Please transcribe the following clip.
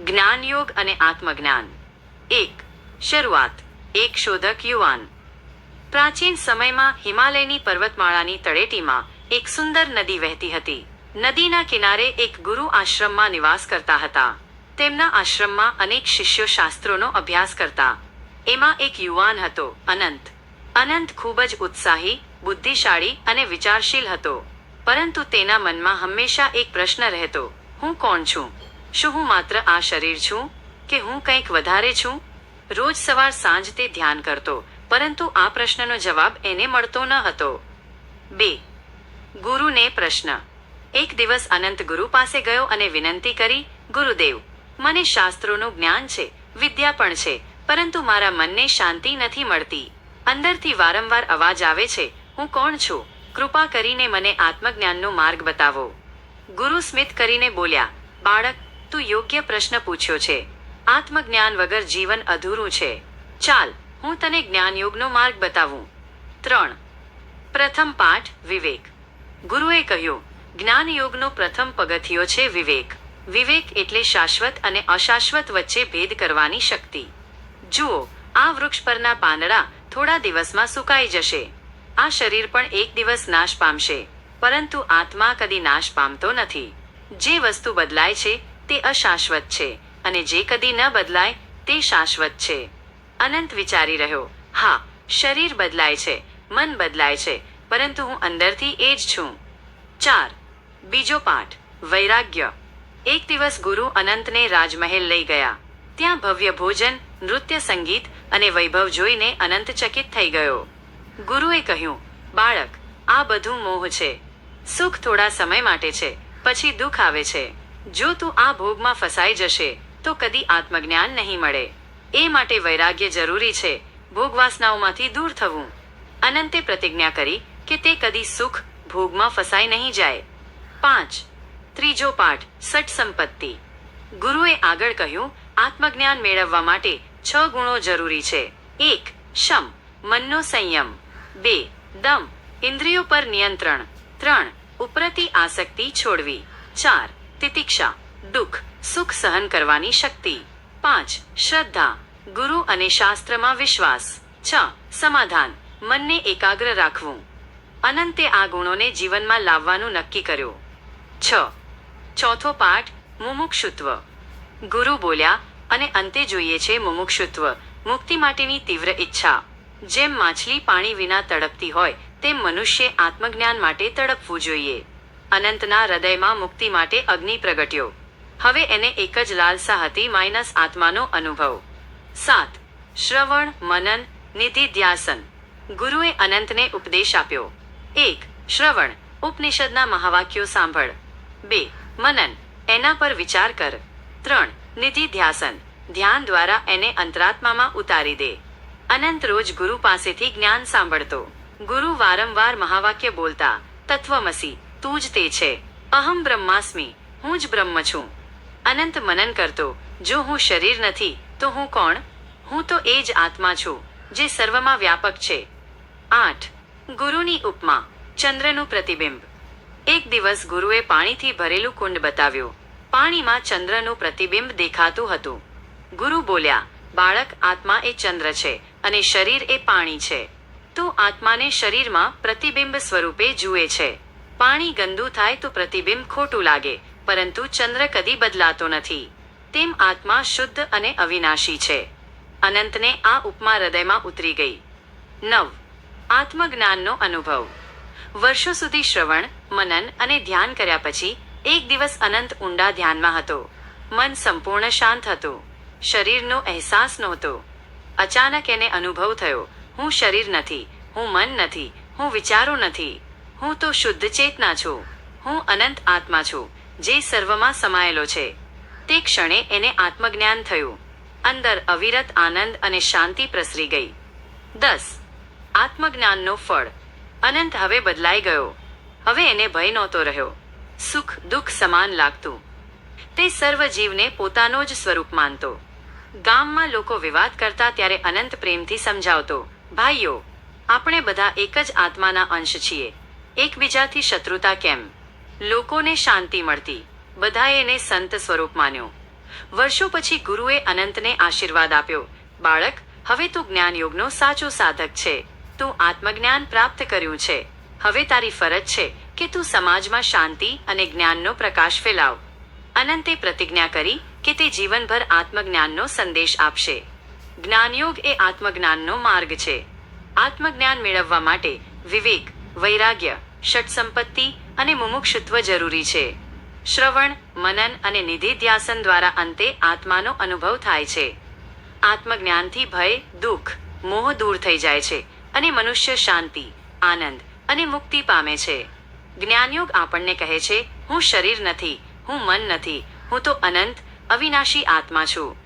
જ્ઞાનયોગ અને આત્મજ્ઞાન. એક, શરૂઆત. એક શોધક યુવાન. પ્રાચીન સમયમાં હિમાલયની પર્વતમાળાની તળેટીમાં એક સુંદર નદી વહેતી હતી. નદીના કિનારે એક ગુરુ આશ્રમમાં નિવાસ કરતા હતા. તેમના આશ્રમમાં અનેક શિષ્યો શાસ્ત્રોનો અભ્યાસ કરતા. એમાં એક યુવાન હતો, અનંત. અનંત ખૂબ જ ઉત્સાહી, બુદ્ધિશાળી અને વિચારશીલ હતો. પરંતુ તેના મનમાં હંમેશા એક પ્રશ્ન રહેતો, હું કોણ છું? શું હું માત્ર આ શરીર છું કે હું કંઈક વધારે છું? રોજ સવાર સાંજ તે ધ્યાન કરતો, પરંતુ આ પ્રશ્નનો જવાબ એને મળતો ન હતો. બે. ગુરુને પ્રશ્ન. એક દિવસ અનંત ગુરુ પાસે ગયો અને વિનંતી કરી, ગુરુદેવ, મને શાસ્ત્રોનું જ્ઞાન છે, વિદ્યા પણ છે, પરંતુ મારા મનને શાંતિ નથી મળતી. અંદરથી વારંવાર અવાજ આવે છે, હું કોણ છું? કૃપા કરીને મને આત્મજ્ઞાનનો માર્ગ બતાવો. ગુરુ સ્મિત કરીને બોલ્યા, બાળક તું યોગ્ય પ્રશ્ન પૂછ્યો છે. આત્મજ્ઞાન વગર જીવન અધૂરું છે. ચાલ, હું તને જ્ઞાનયોગનો માર્ગ બતાવું. ત્રણ. પ્રથમ પાઠ, વિવેક. ગુરુએ કહ્યું, જ્ઞાનયોગનો પ્રથમ પગથિયો છે વિવેક. વિવેક એટલે શાશ્વત અને અશાશ્વત વચ્ચે ભેદ કરવાની શક્તિ. જુઓ, આ વૃક્ષ પરના પાંદડા થોડા દિવસમાં સુકાઈ જશે. આ શરીર પણ એક દિવસ નાશ પામશે. પરંતુ આત્મા કદી નાશ પામતો નથી. જે વસ્તુ બદલાય છે તે અશાશ્વત છે અને જે કદી ન બદલાય, તે શાશ્વત છે. અનંત વિચારી રહ્યો, હા, શરીર બદલાય છે, મન બદલાય છે, પરંતુ હું અંદરથી એ જ છું. ચાર, બીજો પાઠ, વૈરાગ્ય. એક દિવસ ગુરુ અનંતને રાજમહેલ લઈ ગયા. ત્યાં ભવ્ય ભોજન, નૃત્ય સંગીત અને વૈભવ જોઈને અનંત ચકિત થઈ ગયો. ગુરુએ કહ્યું, બાળક, આ બધું મોહ છે. સુખ થોડા સમય માટે છે, પછી દુઃખ આવે છે. જો તું આ ભોગમાં ફસાઈ જશે, તો કદી આત્મજ્ઞાન નહીં મળે. એ માટે વૈરાગ્ય જરૂરી છે, ભોગવાસનાઓમાંથી દૂર થવું. અનંતે પ્રતિજ્ઞા કરી કે તે કદી સુખ ભોગમાં ફસાઈ નહીં જાય. પાંચ. ત્રીજો પાઠ, સટ સંપત્તિ. ગુરુએ આગળ કહ્યું, આત્મજ્ઞાન મેળવવા માટે છ ગુણો જરૂરી છે. એક, શમ, મનનો સંયમ. બે, દમ, ઇન્દ્રિયો પર નિયંત્રણ. ત્રણ ઉપરતી આસક્તિ છોડવી. ચાર તિતિક્ષા દુઃખ સુખ સહન કરવાની શક્તિ પાંચ શ્રદ્ધા ગુરુ અને શાસ્ત્રમાં વિશ્વાસ છ સમાધાન મનને એકાગ્ર રાખવું અનંતે આ ગુણોને જીવનમાં લાવવાનું નક્કી કર્યું છ ચોથો પાઠ મુમુક્ષુત્વ ગુરુ બોલ્યા અને અંતે જોઈએ છે મુમુક્ષુત્વ મુક્તિ માટેની તીવ્ર ઈચ્છા જેમ માછલી પાણી વિના તડપતી હોય તેમ મનુષ્ય આત્મજ્ઞાન માટે તડપવું જોઈએ અનંતના હૃદયમાં મુક્તિ માટે અગ્નિ પ્રગટ્યો. હવે એને એક જ લાલસા હતી, માઇનસ આત્માનો અનુભવ. સાત. શ્રવણ, મનન નિધિધ્યાસન ગુરુએ અનંતને ઉપદેશ આપ્યો. એક. શ્રવણ, ઉપનિષદના મહાવાક્યો સાંભળ. બે. મનન, એના પર વિચાર કર. ત્રણ. નિધિ, ધ્યાસન. ધ્યાન દ્વારા એને અંતરાત્મામાં ઉતારી દે. અનંત રોજ ગુરુ પાસેથી જ્ઞાન સાંભળતો. ગુરુ વારંવાર મહાવાક્ય બોલતા, તત્વમસી. તું જ તે છે. અહમ બ્રહ્માસ્મી, હું જ બ્રહ્મ છું. અનંત મનન કરતો, જો હું શરીર નથી, તો હું કોણ? હું તો એ જ આત્મા છું, જે સર્વમાં વ્યાપક છે. આઠ. ગુરુની ઉપમા, ચંદ્રનું પ્રતિબિંબ. એક દિવસ ગુરુએ પાણીથી ભરેલું કુંડ બતાવ્યું. પાણીમાં ચંદ્રનું પ્રતિબિંબ દેખાતું હતું. ગુરુ બોલ્યા, બાળક, આત્મા એ ચંદ્ર છે અને શરીર એ પાણી છે. તું આત્માને શરીરમાં પ્રતિબિંબ સ્વરૂપે જુએ છે. પાણી ગંદુ થાય તો પ્રતિબિંબ ખોટું લાગે, પરંતુ ચંદ્ર કદી બદલાતો નથી. તેમ આત્મા શુદ્ધ અને અવિનાશી છે. અનંતને આ ઉપમા હૃદયમાં ઉતરી ગઈ. નવ. આત્મજ્ઞાનનો અનુભવ. વર્ષો સુધી શ્રવણ, મનન અને ધ્યાન કર્યા પછી, એક દિવસ અનંત ઊંડા ધ્યાનમાં હતો. મન સંપૂર્ણ શાંત હતું. શરીરનો અહેસાસ નહોતો. અચાનક એને અનુભવ થયો, હું શરીર નથી, હું મન નથી, હું વિચારો નથી. હું તો શુદ્ધ ચેતના છું. હું અનંત આત્મા છું, જે સર્વમાં સમાયેલો છે. તે ક્ષણે એને આત્મજ્ઞાન થયું. અંદર અવિરત આનંદ અને શાંતિ પ્રસરી ગઈ. દસ. આત્મજ્ઞાનનો ફળ. અનંત હવે બદલાઈ ગયો. હવે એને ભય નહોતો રહ્યો. સુખ, દુઃખ સમાન લાગતું. તે સર્વ જીવને પોતાનો જ સ્વરૂપ માનતો. ગામમાં લોકો વિવાદ કરતા ત્યારે અનંત પ્રેમથી સમજાવતો, ભાઈઓ, આપણે બધા એક જ આત્માના અંશ છીએ. એકબીજાથી શત્રુતા કેમ? લોકોને શાંતિ મળતી. બધાએ એને સંત સ્વરૂપ માન્યો. વર્ષો પછી ગુરુએ અનંતને આશીર્વાદ આપ્યો. બાળક, હવે તું જ્ઞાનયોગનો સાચો સાધક છે. તું આત્મજ્ઞાન પ્રાપ્ત કર્યું છે. હવે તારી ફરજ છે કે તું સમાજમાં શાંતિ અને જ્ઞાનનો પ્રકાશ ફેલાવ. અનંતે પ્રતિજ્ઞા કરી કે તે જીવનભર આત્મજ્ઞાનનો સંદેશ આપશે. જ્ઞાનયોગ એ આત્મજ્ઞાનનો માર્ગ છે. આત્મજ્ઞાન મેળવવા માટે વિવેક વૈરાગ્ય ષટ અને મુમુક્ષુત્વ જરૂરી છે. શ્રવણ, મનન અને નિધિધ્યાસન દ્વારા અંતે આત્માનો અનુભવ થાય છે. આત્મજ્ઞાનથી ભય, દુઃખ, મોહ દૂર થઈ જાય છે અને મનુષ્ય શાંતિ, આનંદ અને મુક્તિ પામે છે. જ્ઞાનયોગ આપણને કહે છે, હું શરીર નથી, હું મન નથી, હું તો અનંત, અવિનાશી આત્મા છું.